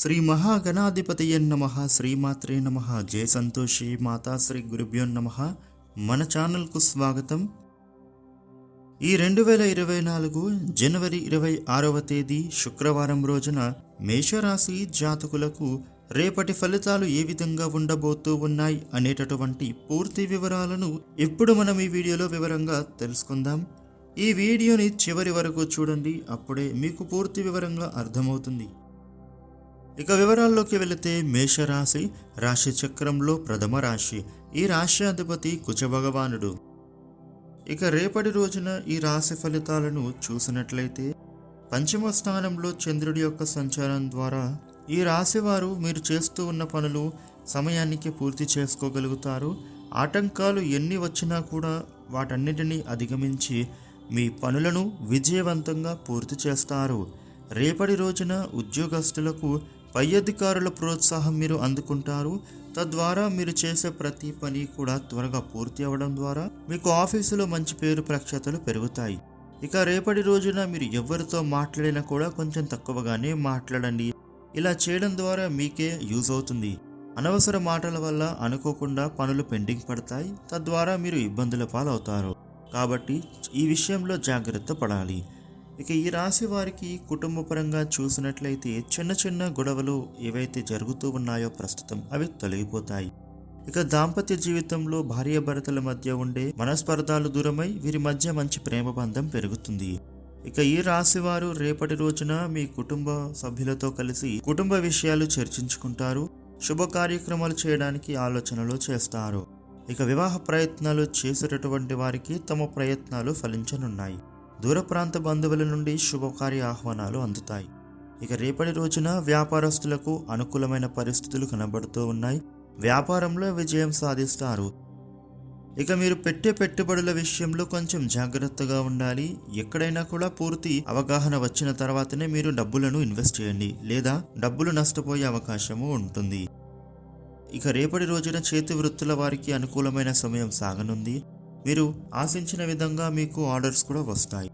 శ్రీ మహాగణాధిపతయ నమ శ్రీమాత్రే నమ జయ సంతోషి మాతా శ్రీ గురుభ్యో నమ. మన ఛానల్కు స్వాగతం. ఈ రెండు వేల ఇరవై నాలుగు జనవరి ఇరవై ఆరవ తేదీ శుక్రవారం రోజున మేషరాశి జాతకులకు రేపటి ఫలితాలు ఏ విధంగా ఉండబోతూ ఉన్నాయి అనేటటువంటి పూర్తి వివరాలను ఇప్పుడు మనం ఈ వీడియోలో వివరంగా తెలుసుకుందాం. ఈ వీడియోని చివరి వరకు చూడండి అప్పుడే మీకు పూర్తి వివరంగా అర్థమవుతుంది. ఇక వివరాల్లోకి వెళితే మేషరాశి రాశి చక్రంలో ప్రథమ రాశి. ఈ రాశి అధిపతి కుజభగవానుడు. ఇక రేపటి రోజున ఈ రాశి ఫలితాలను చూసినట్లయితే పంచమ స్థానంలో చంద్రుడి యొక్క సంచారం ద్వారా ఈ రాశి వారు మీరు చేస్తూ ఉన్న పనులు సమయానికి పూర్తి చేసుకోగలుగుతారు. ఆటంకాలు ఎన్ని వచ్చినా కూడా వాటన్నిటినీ అధిగమించి మీ పనులను విజయవంతంగా పూర్తి చేస్తారు. రేపటి రోజున ఉద్యోగస్తులకు పై అధికారుల ప్రోత్సాహం మీరు అందుకుంటారు. తద్వారా మీరు చేసే ప్రతి పని కూడా త్వరగా పూర్తి అవ్వడం ద్వారా మీకు ఆఫీసులో మంచి పేరు ప్రఖ్యాతలు పెరుగుతాయి. ఇక రేపటి రోజున మీరు ఎవరితో మాట్లాడినా కూడా కొంచెం తక్కువగానే మాట్లాడండి. ఇలా చేయడం ద్వారా మీకే యూజ్ అవుతుంది. అనవసర మాటల వల్ల అనుకోకుండా పనులు పెండింగ్ పడతాయి. తద్వారా మీరు ఇబ్బందుల పాలవుతారు. కాబట్టి ఈ విషయంలో జాగ్రత్త పడాలి. ఇక ఈ రాశి వారికి కుటుంబపరంగా చూసినట్లయితే చిన్న చిన్న గొడవలు ఏవైతే జరుగుతూ ఉన్నాయో ప్రస్తుతం అవి తొలగిపోతాయి. ఇక దాంపత్య జీవితంలో భార్యాభర్తల మధ్య ఉండే మనస్పర్ధాలు దూరమై వీరి మధ్య మంచి ప్రేమ బంధం పెరుగుతుంది. ఇక ఈ రాశి వారు రేపటి రోజున మీ కుటుంబ సభ్యులతో కలిసి కుటుంబ విషయాలు చర్చించుకుంటారు. శుభ కార్యక్రమాలు చేయడానికి ఆలోచనలు చేస్తారు. ఇక వివాహ ప్రయత్నాలు చేసేటటువంటి వారికి తమ ప్రయత్నాలు ఫలించనున్నాయి. దూర ప్రాంత బంధువుల నుండి శుభకార్య ఆహ్వానాలు అందుతాయి. ఇక రేపటి రోజున వ్యాపారస్తులకు అనుకూలమైన పరిస్థితులు కనబడుతూ ఉన్నాయి. వ్యాపారంలో విజయం సాధిస్తారు. ఇక మీరు పెట్టే పెట్టుబడుల విషయంలో కొంచెం జాగ్రత్తగా ఉండాలి. ఎక్కడైనా కూడా పూర్తి అవగాహన వచ్చిన తర్వాతనే మీరు డబ్బులను ఇన్వెస్ట్ చేయండి. లేదా డబ్బులు నష్టపోయే అవకాశము ఉంటుంది. ఇక రేపటి రోజున చేతి వృత్తుల వారికి అనుకూలమైన సమయం సాగనుంది. మీరు ఆశించిన విధంగా మీకు ఆర్డర్స్ కూడా వస్తాయి.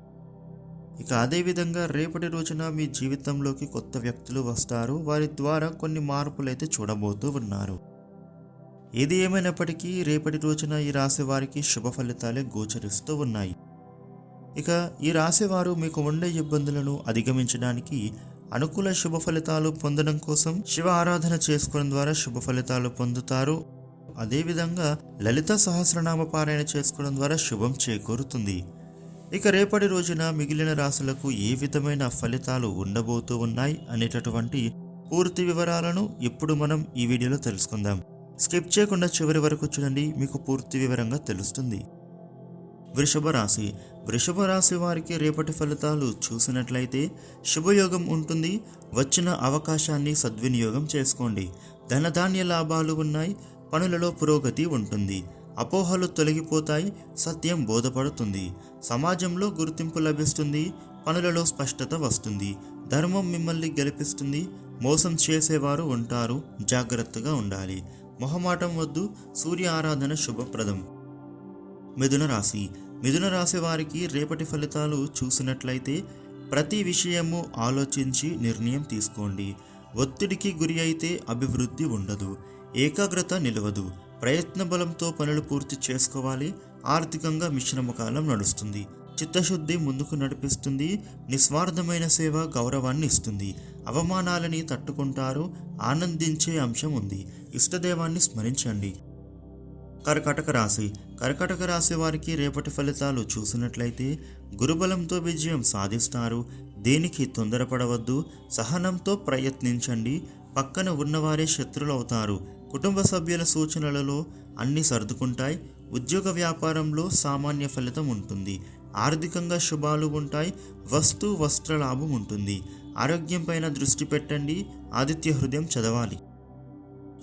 ఇక అదేవిధంగా రేపటి రోజున మీ జీవితంలోకి కొత్త వ్యక్తులు వస్తారు. వారి ద్వారా కొన్ని మార్పులు అయితే చూడబోతూ ఉన్నారు. ఏది ఏమైనప్పటికీ రేపటి రోజున ఈ రాశి వారికి శుభ ఫలితాలే గోచరిస్తూ ఉన్నాయి. ఇక ఈ రాశివారు మీకు ఉండే ఇబ్బందులను అధిగమించడానికి అనుకూల శుభ ఫలితాలు పొందడం కోసం శివ ఆరాధన చేసుకోవడం ద్వారా శుభ ఫలితాలు పొందుతారు. అదేవిధంగా లలిత సహస్రనామ పారాయణ చేసుకోవడం ద్వారా శుభం చేకూరుతుంది. ఇక రేపటి రోజున మిగిలిన రాశులకు ఏ విధమైన ఫలితాలు ఉండబోతూ ఉన్నాయి అనేటటువంటి పూర్తి వివరాలను ఇప్పుడు మనం ఈ వీడియోలో తెలుసుకుందాం. స్కిప్ చేయకుండా చివరి వరకు చూడండి మీకు పూర్తి వివరంగా తెలుస్తుంది. వృషభ రాశి. వృషభ రాశి వారికి రేపటి ఫలితాలు చూసినట్లయితే శుభయోగం ఉంటుంది. వచ్చిన అవకాశాన్ని సద్వినియోగం చేసుకోండి. ధనధాన్య లాభాలు ఉన్నాయి. పనులలో పురోగతి ఉంటుంది. అపోహలు తొలగిపోతాయి సత్యం బోధపడుతుంది. సమాజంలో గుర్తింపు లభిస్తుంది పనులలో స్పష్టత వస్తుంది. ధర్మం మిమ్మల్ని గెలిపిస్తుంది మోసం చేసేవారు ఉంటారు జాగ్రత్తగా ఉండాలి. మొహమాటం వద్దు సూర్య ఆరాధన శుభప్రదం. మిథున రాశి. మిథున రాశి వారికి రేపటి ఫలితాలు చూసినట్లయితే ప్రతి విషయము ఆలోచించి నిర్ణయం తీసుకోండి. ఒత్తిడికి గురి అయితే అభివృద్ధి ఉండదు ఏకాగ్రత నిలవదు ప్రయత్న బలంతో పనులు పూర్తి చేసుకోవాలి ఆర్థికంగా మిశ్రమ కాలం నడుస్తుంది చిత్తశుద్ధి ముందుకు నడిపిస్తుంది నిస్వార్థమైన సేవ గౌరవాన్ని ఇస్తుంది అవమానాలని తట్టుకుంటారు ఆనందించే అంశం ఉంది ఇష్టదేవాన్ని స్మరించండి. కర్కటక రాశి. కర్కటక రాశి వారికి రేపటి ఫలితాలు చూసినట్లయితే గురుబలంతో విజయం సాధిస్తారు. దేనికి తొందరపడవద్దు. సహనంతో ప్రయత్నించండి. పక్కన ఉన్నవారే శత్రులు అవుతారు కుటుంబ సభ్యుల సూచనలలో అన్ని సర్దుకుంటాయి. ఉద్యోగ వ్యాపారంలో సామాన్య ఫలితం ఉంటుంది. ఆర్థికంగా శుభాలు ఉంటాయి. వస్తు వస్త్ర లాభం ఉంటుంది. ఆరోగ్యం పైన దృష్టి పెట్టండి. ఆదిత్య హృదయం చదవాలి.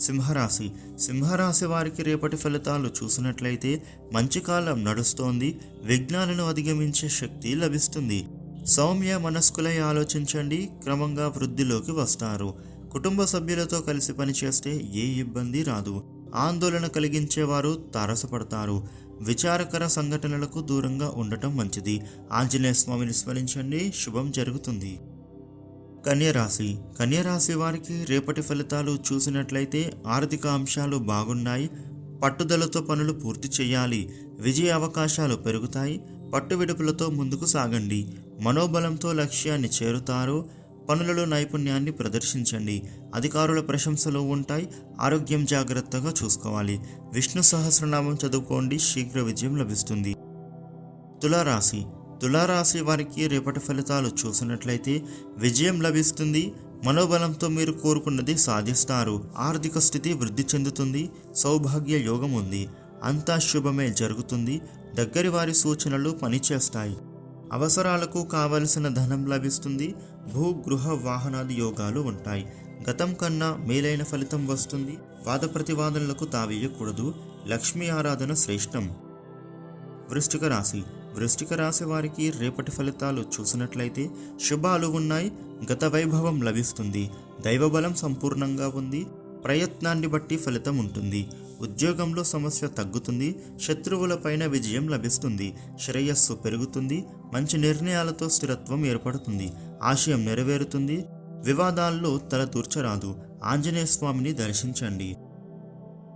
సింహరాశి. సింహరాశి వారికి రేపటి ఫలితాలు చూసినట్లయితే మంచి కాలం నడుస్తోంది. విఘ్నాలను అధిగమించే శక్తి లభిస్తుంది. సౌమ్య మనస్కులై ఆలోచించండి. క్రమంగా వృద్ధిలోకి వస్తారు. కుటుంబ సభ్యులతో కలిసి పనిచేస్తే ఏ ఇబ్బంది రాదు. ఆందోళన కలిగించేవారు తారసపడతారు. విచారకర సంఘటనలకు దూరంగా ఉండటం మంచిది. ఆంజనేయ స్వామిని స్మరించండి. శుభం జరుగుతుంది. కన్యరాశి. కన్యరాశి వారికి రేపటి ఫలితాలు చూసినట్లయితే ఆర్థిక అంశాలు బాగున్నాయి. పట్టుదలతో పనులు పూర్తి చేయాలి. విజయ అవకాశాలు పెరుగుతాయి. పట్టు విడుపులతో ముందుకు సాగండి. మనోబలంతో లక్ష్యాన్ని చేరుతారు. పనులలో నైపుణ్యాన్ని ప్రదర్శించండి. అధికారుల ప్రశంసలు ఉంటాయి. ఆరోగ్యం జాగ్రత్తగా చూసుకోవాలి. విష్ణు సహస్రనామం చదువుకోండి. శీఘ్ర విజయం లభిస్తుంది. తులారాశి. తులారాశి వారికి రేపటి ఫలితాలు చూసినట్లయితే విజయం లభిస్తుంది. మనోబలంతో మీరు కోరుకున్నది సాధిస్తారు. ఆర్థిక స్థితి వృద్ధి చెందుతుంది. సౌభాగ్య యోగం ఉంది. అంతా శుభమే జరుగుతుంది. దగ్గరి వారి సూచనలు పనిచేస్తాయి. అవసరాలకు కావలసిన ధనం లభిస్తుంది. భూ గృహ వాహనాది యోగాలు ఉంటాయి. గతం కన్నా మేలైన ఫలితం వస్తుంది. వాద ప్రతివాదనలకు తావేయకూడదు లక్ష్మీ ఆరాధన శ్రేష్టం. వృష్టిక రాశి వృష్టిక రాశి వారికి రేపటి ఫలితాలు చూసినట్లయితే శుభాలు ఉన్నాయి గత వైభవం లభిస్తుంది దైవబలం సంపూర్ణంగా ఉంది ప్రయత్నాన్ని బట్టి ఫలితం ఉంటుంది ఉద్యోగంలో సమస్య తగ్గుతుంది శత్రువులపైన విజయం లభిస్తుంది శ్రేయస్సు పెరుగుతుంది మంచి నిర్ణయాలతో స్థిరత్వం ఏర్పడుతుంది ఆశయం నెరవేరుతుంది వివాదాల్లో తల తూర్చరాదు ఆంజనేయ స్వామిని దర్శించండి.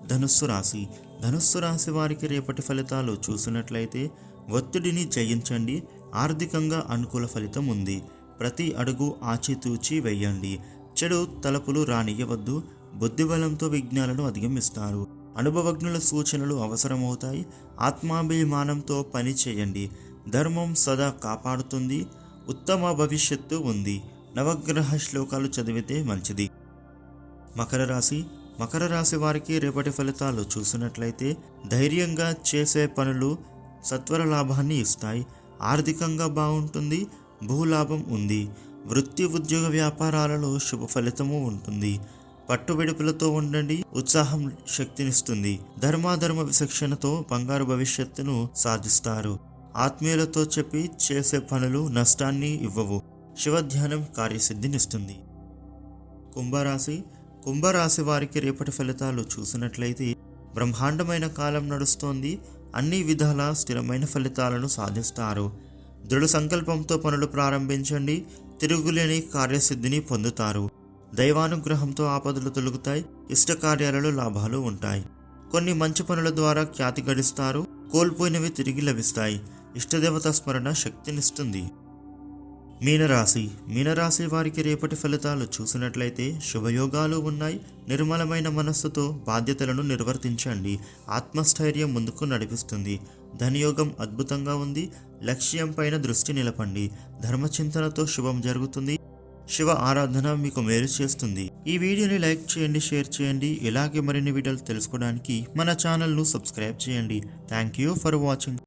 ధనుస్సు రాశి ధనుస్సు రాశి వారికి రేపటి ఫలితాలు చూసినట్లయితే ఒత్తిడిని జయించండి. ఆర్థికంగా అనుకూల ఫలితం ఉంది. ప్రతి అడుగు ఆచితూచి వేయండి. చెడు తలపులు రానియవద్దు బుద్ధిబలంతో విజ్ఞాలను అధిగమిస్తారు. అనుభవజ్ఞుల సూచనలు అవసరమవుతాయి. ఆత్మాభిమానంతో పని చేయండి. ధర్మం సదా కాపాడుతుంది. ఉత్తమ భవిష్యత్తు ఉంది. నవగ్రహ శ్లోకాలు చదివితే మంచిది. మకర రాశి. మకర రాశి వారికి రేపటి ఫలితాలు చూసినట్లయితే ధైర్యంగా చేసే పనులు సత్వర లాభాన్ని ఇస్తాయి. ఆర్థికంగా బాగుంటుంది భూలాభం ఉంది. వృత్తి ఉద్యోగ వ్యాపారాలలో శుభ ఫలితము ఉంటుంది. పట్టుబిడుపులతో ఉండండి ఉత్సాహం శక్తినిస్తుంది. ధర్మాధర్మ విచక్షణతో బంగారు భవిష్యత్తును సాధిస్తారు. ఆత్మీయులతో చెప్పి చేసే పనులు నష్టాన్ని ఇవ్వవు. శివధ్యానం కార్యసిద్ధినిస్తుంది. కుంభరాశి. కుంభరాశి వారికి రేపటి ఫలితాలు చూసినట్లయితే బ్రహ్మాండమైన కాలం నడుస్తోంది. అన్ని విధాల స్థిరమైన ఫలితాలను సాధిస్తారు. దృఢ సంకల్పంతో పనులు ప్రారంభించండి. తిరుగులేని కార్యసిద్ధిని పొందుతారు. దైవానుగ్రహంతో ఆపదలు తొలుగుతాయి. ఇష్ట కార్యాలలో లాభాలు ఉంటాయి. కొన్ని మంచి పనుల ద్వారా ఖ్యాతి గడిస్తారు. కోల్పోయినవి తిరిగి లభిస్తాయి. ఇష్టదేవత స్మరణ శక్తినిస్తుంది. మీనరాశి. మీనరాశి వారికి రేపటి ఫలితాలు చూసినట్లయితే శుభయోగాలు ఉన్నాయి. నిర్మలమైన మనస్సుతో బాధ్యతలను నిర్వర్తించండి. ఆత్మస్థైర్యం ముందుకు నడిపిస్తుంది. ధనియోగం అద్భుతంగా ఉంది. లక్ష్యం పైన దృష్టి నిలపండి. ధర్మచింతనతో శుభం జరుగుతుంది. శివ ఆరాధన మీకు మేలు చేస్తుంది. ఈ వీడియోని లైక్ చేయండి షేర్ చేయండి. ఇలాగే మరిన్ని వీడియోలు తెలుసుకోవడానికి మన ఛానల్ను సబ్స్క్రైబ్ చేయండి. Thank you for watching.